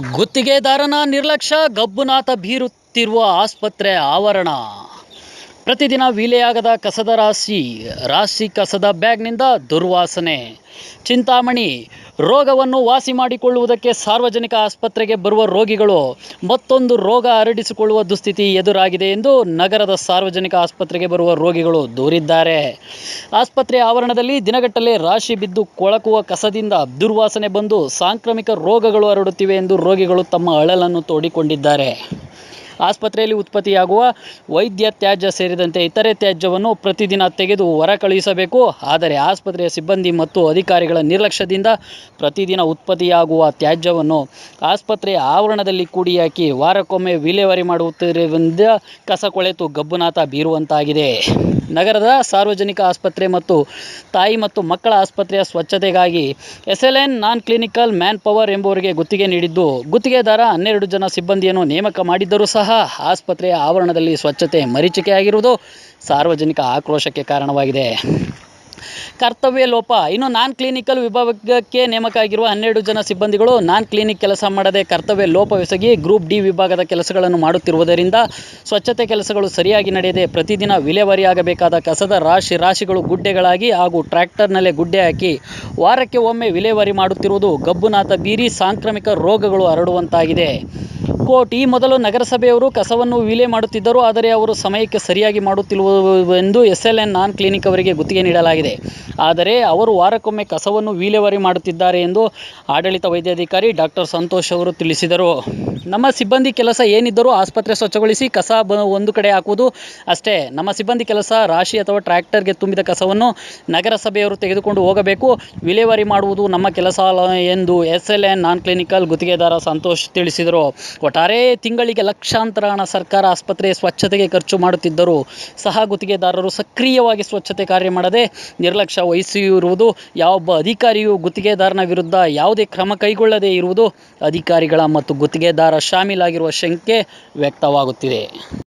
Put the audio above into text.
ಗುತ್ತಿಗೆದಾರನ ನಿರ್ಲಕ್ಷ್ಯ, ಗಬ್ಬುನಾಥ ಬೀರುತ್ತಿರುವ ಆಸ್ಪತ್ರೆ ಆವರಣ. ಪ್ರತಿದಿನ ವಿಲೆಯಾಗದ ಕಸದ ರಾಶಿ ರಾಶಿ ಕಸದ ಬ್ಯಾಗ್ನಿಂದ ದುರ್ವಾಸನೆ. ಚಿಂತಾಮಣಿ ರೋಗವನ್ನು ವಾಸಿ ಮಾಡಿಕೊಳ್ಳುವುದಕ್ಕೆ ಸಾರ್ವಜನಿಕ ಆಸ್ಪತ್ರೆಗೆ ಬರುವ ರೋಗಿಗಳು ಮತ್ತೊಂದು ರೋಗ ಹರಡಿಸಿಕೊಳ್ಳುವ ದುಸ್ಥಿತಿ ಎದುರಾಗಿದೆ ಎಂದು ನಗರದ ಸಾರ್ವಜನಿಕ ಆಸ್ಪತ್ರೆಗೆ ಬರುವ ರೋಗಿಗಳು ದೂರಿದ್ದಾರೆ. ಆಸ್ಪತ್ರೆ ಆವರಣದಲ್ಲಿ ದಿನಗಟ್ಟಲೆ ರಾಶಿ ಬಿದ್ದು ಕೊಳಕುವ ಕಸದಿಂದ ದುರ್ವಾಸನೆ ಬಂದು ಸಾಂಕ್ರಾಮಿಕ ರೋಗಗಳು ಹರಡುತ್ತಿವೆ ಎಂದು ರೋಗಿಗಳು ತಮ್ಮ ಅಳಲನ್ನು ತೋಡಿಕೊಂಡಿದ್ದಾರೆ. ಆಸ್ಪತ್ರೆಯಲ್ಲಿ ಉತ್ಪತ್ತಿಯಾಗುವ ವೈದ್ಯ ತ್ಯಾಜ್ಯ ಸೇರಿದಂತೆ ಇತರೆ ತ್ಯಾಜ್ಯವನ್ನು ಪ್ರತಿದಿನ ತೆಗೆದು ಹೊರ ಕಳುಹಿಸಬೇಕು. ಆದರೆ ಆಸ್ಪತ್ರೆಯ ಸಿಬ್ಬಂದಿ ಮತ್ತು ಅಧಿಕಾರಿಗಳ ನಿರ್ಲಕ್ಷ್ಯದಿಂದ ಪ್ರತಿದಿನ ಉತ್ಪತ್ತಿಯಾಗುವ ತ್ಯಾಜ್ಯವನ್ನು ಆಸ್ಪತ್ರೆಯ ಆವರಣದಲ್ಲಿ ಕೂಡಿಹಾಕಿ ವಾರಕ್ಕೊಮ್ಮೆ ವಿಲೇವಾರಿ ಮಾಡುತ್ತಿರುವುದರಿಂದ ಕಸ ಕೊಳೆತು, ಗಬ್ಬುನಾಥ ಬೀರುವಂತಾಗಿದೆ. ನಗರದ ಸಾರ್ವಜನಿಕ ಆಸ್ಪತ್ರೆ ಮತ್ತು ತಾಯಿ ಮತ್ತು ಮಕ್ಕಳ ಆಸ್ಪತ್ರೆಯ ಸ್ವಚ್ಛತೆಗಾಗಿ S L N non clinical manpower ಎಂಬುವರಿಗೆ ಗುತ್ತಿಗೆ ನೀಡಿದ್ದು. ಗುತ್ತಿಗೆದಾರ ಹನ್ನೆರಡು ಜನ ಸಿಬ್ಬಂದಿಯನ್ನು ನೇಮಕ ಮಾಡಿದ್ದರೂ ಸಹ ಆಸ್ಪತ್ರೆಯ ಆವರಣದಲ್ಲಿ ಸ್ವಚ್ಛತೆ ಮರೀಚಿಕೆಯಾಗಿರುವುದು ಸಾರ್ವಜನಿಕ ಆಕ್ರೋಶಕ್ಕೆ ಕಾರಣವಾಗಿದೆ. ಕರ್ತವ್ಯ ಲೋಪ. ಇನ್ನು ನಾನ್ ಕ್ಲಿನಿಕಲ್ ವಿಭಾಗಕ್ಕೆ ನೇಮಕ ಆಗಿರುವ ಹನ್ನೆರಡು ಜನ ಸಿಬ್ಬಂದಿಗಳು ನಾನ್ ಕ್ಲಿನಿಕ್ ಕೆಲಸ ಮಾಡದೆ ಕರ್ತವ್ಯ ಲೋಪವೆಸಗಿ ಗ್ರೂಪ್ ಡಿ ವಿಭಾಗದ ಕೆಲಸಗಳನ್ನು ಮಾಡುತ್ತಿರುವುದರಿಂದ ಸ್ವಚ್ಛತೆ ಕೆಲಸಗಳು ಸರಿಯಾಗಿ ನಡೆಯದೆ ಪ್ರತಿದಿನ ವಿಲೇವಾರಿಯಾಗಬೇಕಾದ ಕಸದ ರಾಶಿ ರಾಶಿಗಳು ಗುಡ್ಡೆಗಳಾಗಿ ಹಾಗೂ ಟ್ರ್ಯಾಕ್ಟರ್ನಲ್ಲೇ ಗುಡ್ಡೆ ಹಾಕಿ ವಾರಕ್ಕೆ ಒಮ್ಮೆ ವಿಲೇವಾರಿ ಮಾಡುತ್ತಿರುವುದು ಗಬ್ಬುನಾಥ ಬೀರಿ ಸಾಂಕ್ರಾಮಿಕ ರೋಗಗಳು ಹರಡುವಂತಾಗಿದೆ. ಕೋಟ್ ಈ ಮೊದಲು ನಗರಸಭೆಯವರು ಕಸವನ್ನು ವಿಲೆ ಮಾಡುತ್ತಿದ್ದರು, ಆದರೆ ಅವರು ಸಮಯಕ್ಕೆ ಸರಿಯಾಗಿ ಮಾಡುತ್ತಿಲ್ಲವೆಂದು S L N non clinic ಅವರಿಗೆ ಗುತ್ತಿಗೆ ನೀಡಲಾಗಿದೆ. ಆದರೆ ಅವರು ವಾರಕ್ಕೊಮ್ಮೆ ಕಸವನ್ನು ವಿಲೇವಾರಿ ಮಾಡುತ್ತಿದ್ದಾರೆ ಎಂದು ಆಡಳಿತ ವೈದ್ಯಾಧಿಕಾರಿ ಡಾಕ್ಟರ್ ಸಂತೋಷ್ ಅವರು ತಿಳಿಸಿದರು. ನಮ್ಮ ಸಿಬ್ಬಂದಿ ಕೆಲಸ ಏನಿದ್ದರೂ ಆಸ್ಪತ್ರೆ ಸ್ವಚ್ಛಗೊಳಿಸಿ ಕಸ ಬ ಒಂದು ಕಡೆ ಹಾಕುವುದು ಅಷ್ಟೇ. ನಮ್ಮ ಸಿಬ್ಬಂದಿ ಕೆಲಸ ರಾಶಿ ಅಥವಾ ಟ್ರ್ಯಾಕ್ಟರ್ಗೆ ತುಂಬಿದ ಕಸವನ್ನು ನಗರಸಭೆಯವರು ತೆಗೆದುಕೊಂಡು ಹೋಗಬೇಕು. ವಿಲೇವಾರಿ ಮಾಡುವುದು ನಮ್ಮ ಕೆಲಸ ಎಂದು S L N non clinical ಗುತ್ತಿಗೆದಾರ ಸಂತೋಷ್ ತಿಳಿಸಿದರು. ಒಟ್ಟಾರೆ ತಿಂಗಳಿಗೆ ಲಕ್ಷಾಂತರ ಹಣ ಸರ್ಕಾರ ಆಸ್ಪತ್ರೆ ಸ್ವಚ್ಛತೆಗೆ ಖರ್ಚು ಮಾಡುತ್ತಿದ್ದರು ಸಹ ಗುತ್ತಿಗೆದಾರರು ಸಕ್ರಿಯವಾಗಿ ಸ್ವಚ್ಛತೆ ಕಾರ್ಯ ಮಾಡದೆ ನಿರ್ಲಕ್ಷ್ಯ ವಹಿಸಿರುವುದು, ಯಾವೊಬ್ಬ ಅಧಿಕಾರಿಯು ಗುತ್ತಿಗೆದಾರನ ವಿರುದ್ಧ ಯಾವುದೇ ಕ್ರಮ ಕೈಗೊಳ್ಳದೇ ಇರುವುದು ಅಧಿಕಾರಿಗಳ ಮತ್ತು ಗುತ್ತಿಗೆದಾರ ಶಾಮೀಲಾಗಿರುವ ಶಂಕೆ ವ್ಯಕ್ತವಾಗುತ್ತಿದೆ.